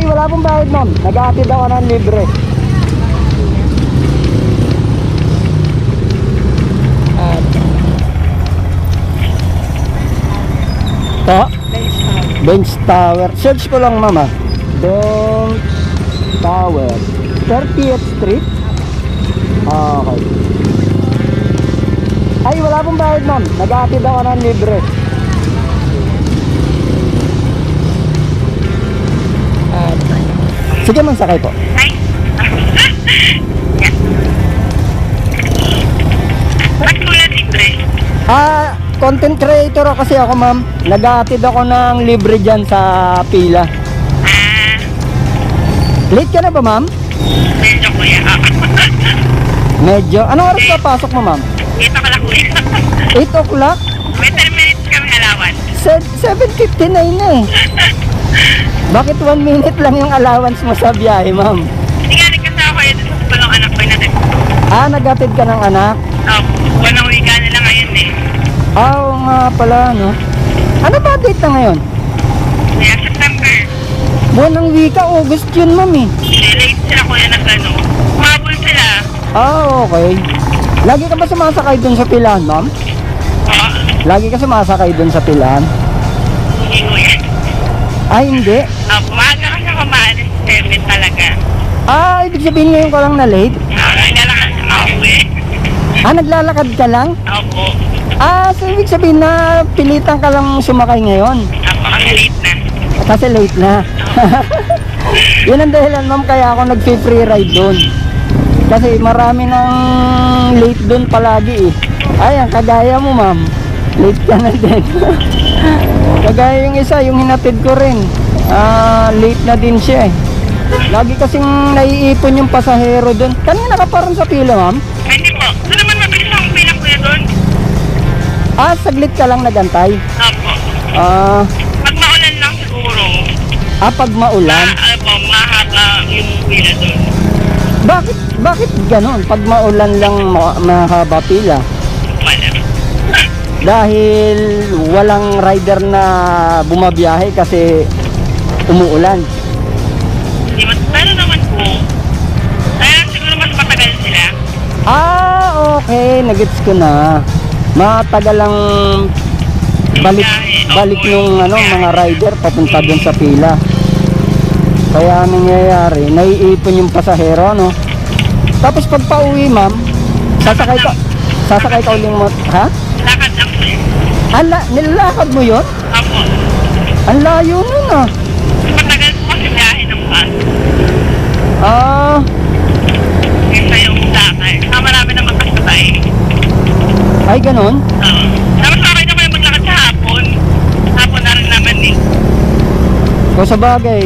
Ay, wala pong bayad ma'am. Nag-aatid ako ng libre. At... Po? Bench Tower. Search ko lang mama. Bench Tower. 30th Street? Ah, okay. Ay, wala pong bayad ma'am. Nag-aatid ako ng libre. Sige man, sakay po. Ay. Ba't kuya libre? Ah, content creator ako kasi ako ma'am. Nag-aatid ako ng libre dyan sa pila. Ah, Late ka na ba ma'am? medyo kuya. Ah. Medyo. Anong oras ka pasok mo ma'am? Dito ka lang kuya. 8 o'clock? May 10 minutes kami alawan. Se- 7.59 na eh. Bakit 1 minute lang yung allowance mo sa biyahe ma'am? Hindi nga nagkasama ko yun sa balong anak ko na din. Ah, nag-atid ka ng anak? Oh, walang wika na lang ngayon eh. Ah, oo nga pala, no? Ano ba date na ngayon? Kaya September, Buwan ng wika, August yun ma'am eh. late sila kuya ng ano. Umabol sila. Ah, okay. Lagi ka ba sumasakay dun sa pilahan ma'am? Oo, Lagi ka sumasakay dun sa pilahan? Ay, hindi. Oh, umaga kasi ako maalis 7 talaga. Ah, ibig sabihin ngayon ka lang na late? Ah, naglalakad ako eh. Ah, naglalakad ka lang? Opo. Ah, so ibig sabihin na pilitan ka lang sumakay ngayon? Opo, kasi late na. Kasi late na. Yun ang dahilan ma'am kaya ako nag-free ride doon. Kasi marami nang late doon palagi eh. Ay, ang kagaya mo ma'am. Late ka na din. kagaya yung isa, yung hinatid ko rin. Ah, late na din siya eh. Lagi kasing naiipon yung pasahero doon. Kanina ka parang sa pila ma'am. Hindi po. Ito naman mabilis akong bilang kuya doon. Ah, saglit ka lang nagantay. Opo. Ah, Pag maulan lang siguro, ah pag maulan. ma, ano po, mahaba yung pila doon. Bakit bakit ganon? Pag maulan lang ma- mahaba pila. Wala. Dahil walang rider na bumabiyahe kasi umuulan. Pero naman po, kaya siguro mas matagal sila. Ah, okay. Nagets ko na. Matagal lang balik balik nung ano mga rider papunta doon sa pila. Kaya ang nangyayari, naiipon yung pasahero, no? Tapos pag pauwi, ma'am, sasakay ka, sasakay ka uling mo, ha? Lakad lang po. Ala, nilalakad mo yon? Opo. Ang layo nun ah. Matagal po kasi biyahe ng bus. Ah, Kaysa yung lakad. Ah, marami naman kasabay. ay ganon. Oo. Tapos okay naman yung maglakad sa hapon. Hapon na rin naman eh. O sa bagay,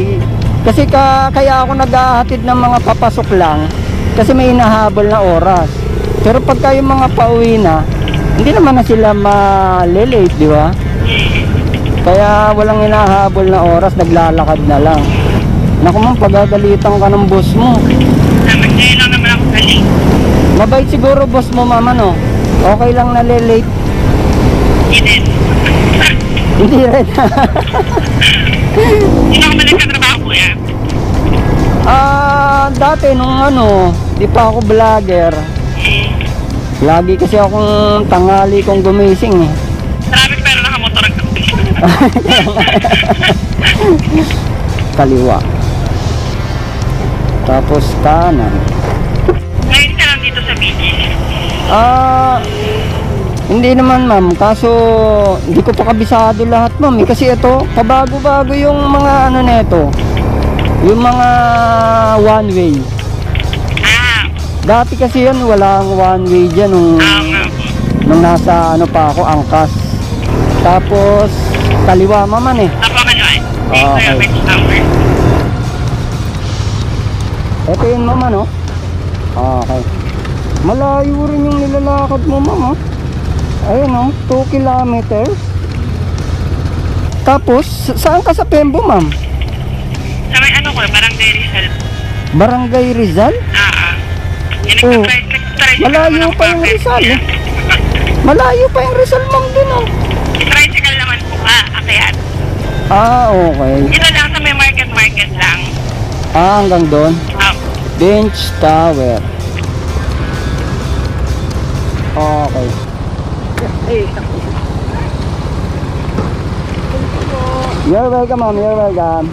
kasi ka, kaya ako naghahatid ng mga papasok lang kasi may inahabol na oras. Pero pagka yung mga pauwi na, hindi naman na sila malilate, di ba? Kaya walang inahabol na oras, naglalakad na lang. Naku man, pagagalitan ka ng boss mo. Lang naman ako galing. Mabait siguro boss mo, mama, no? Okay lang na late. Hindi. Hindi rin. Hindi ako man nagkatrabaho kuya. Ah, dati nung ano, di pa ako vlogger. Lagi kasi akong tangali kong gumising eh. traffic pero nakamotor ang Kaliwa. Tapos kanan. Ngayon ka lang dito sa BGC. Ah, hindi naman ma'am. Kaso hindi ko pa kabisado lahat ma'am. eh. Kasi ito, pabago-bago yung mga ano nito. Yung mga one way. Ah, Dati kasi yan, walang one way dyan nung, po. nung nasa ano pa ako, angkas. Tapos, kaliwa maman eh. Hindi Ah, okay. Ito yun mama no? Okay. Malayo rin yung nilalakad mo mama. Ayun no, 2 kilometers. Tapos, saan ka sa Pembo ma'am? Sa may ano ko, barangay Rizal. Barangay Rizal? Ah, ah. Oh. Malayo pa yung Rizal eh. Malayo pa yung Rizal mang din oh. Tricycle naman po ah, ka, akyat. Ah, okay. Dito lang sa may market market lang. Ah, hanggang doon? Um, Bench Tower. Okay. You're welcome, ma'am. You're welcome.